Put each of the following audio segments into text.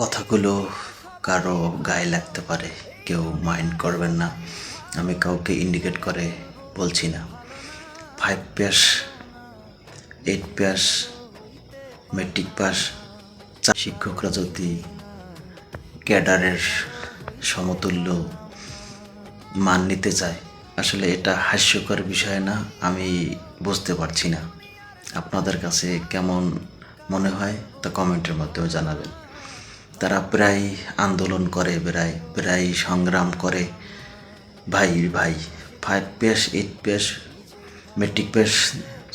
কথাগুলো কারও গায়ে লাগতে পারে, কেউ মাইন্ড করবেন না। আমি কাউকে ইন্ডিকেট করে বলছি না। Five pass eight pass matric pass শিক্ষকরা যদি ক্যাডারের সমতুল্য মান নিতে চায়, আসলে এটা হাস্যকর বিষয় না, আমি বুঝতে পারছি না। আপনাদের কাছে কেমন মনে হয়, তা কমেন্টের মাধ্যমে জানাবেন। তারা প্রায় আন্দোলন করে, প্রায় প্রায় সংগ্রাম করে। ভাই ভাই five pass eight pass matric pass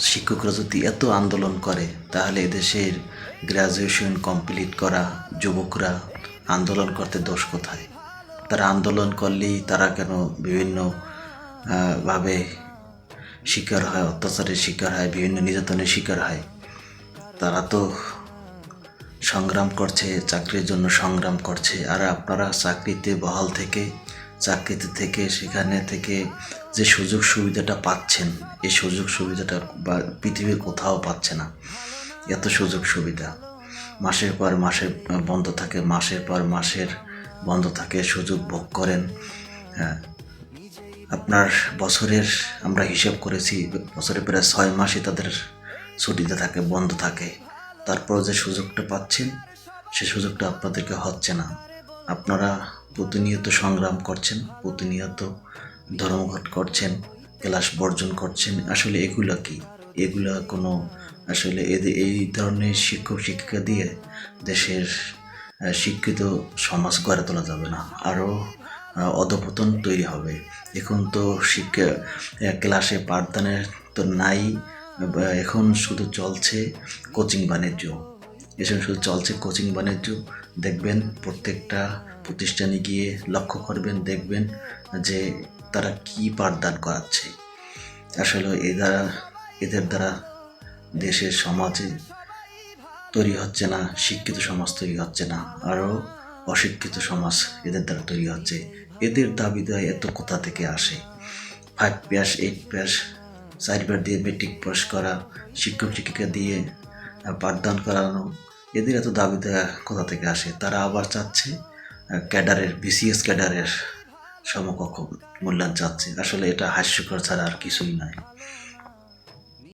শিক্ষকরা যদি এত আন্দোলন করে, তাহলে এদেশের গ্র্যাজুয়েশন কমপ্লিট করা যুবকরা আন্দোলন করতে দোষ কোথায়? তারা আন্দোলন করলেই তারা কেন বিভিন্ন ভাবে শিকার হয়, অত্যাচারের শিকার হয়, বিভিন্ন নির্যাতনের শিকার হয়? তারা তো সংগ্রাম করছে, চাকরির জন্য সংগ্রাম করছে। আর আপনারা চাকরিতে বহাল থেকে, চাকরিতে থেকে, সেখানে থেকে যে সুযোগ সুবিধাটা পাচ্ছেন, এই সুযোগ সুবিধাটা বা পৃথিবীর কোথাও পাচ্ছে না। এত সুযোগ সুবিধা। মাসের পর মাসের বন্ধ থাকে, মাসের পর মাসের বন্ধ থাকে, সুযোগ ভোগ করেন। হ্যাঁ। আপনার বছরের আমরা হিসেব করেছি, বছরে প্রায় ছয় মাসই তাদের ছুটিতে থাকে, বন্ধ থাকে। তারপর যে সুযোগটা পাচ্ছেন, সে সুযোগটা আপনাদেরকে হচ্ছে না। আপনারা প্রতিনিয়ত সংগ্রাম করছেন, প্রতিনিয়ত ধর্মঘট করছেন, ক্লাস বর্জন করছেন। আসলে এগুলো কি? এগুলা কোনো আসলে এদের এই ধরনের শিক্ষক, শিক্ষিকা দিয়ে দেশের শিক্ষিত সমাজ গড়ে তোলা যাবে না। আরও অধপতন তৈরি হবে। এখন তো শিক্ষা ক্লাসে পাঠদানের তো নাই এখন শুধু চলছে কোচিং বাণিজ্য। এসব শুধু চলছে কোচিং বাণিজ্য। দেখবেন প্রত্যেকটা প্রতিষ্ঠানে গিয়ে লক্ষ্য করবেন, দেখবেন যে তারা কি পাঠদান করাচ্ছে। আসলে এ দ্বারা, এদের দ্বারা দেশের সমাজে তৈরি হচ্ছে না, শিক্ষিত সমাজ তৈরি হচ্ছে না, আরও অশিক্ষিত সমাজ এদের দ্বারা তৈরি হচ্ছে। এদের দাবি দেয় এত কোথা থেকে আসে? ফাইভ প্যাস এইট প্যাস চারবার দিয়ে মেট্রিক পাস করা, শিক্ষক শিক্ষিকা দিয়ে পাঠদান করানো, এদের এত দাবি দেওয়া কোথা থেকে আসে? তারা আবার চাচ্ছে ক্যাডারের বিসিএস ক্যাডারের সমকক্ষ মূল্যায়ন চাচ্ছে। আসলে এটা হাস্যকর ছাড়া আর কিছুই নয়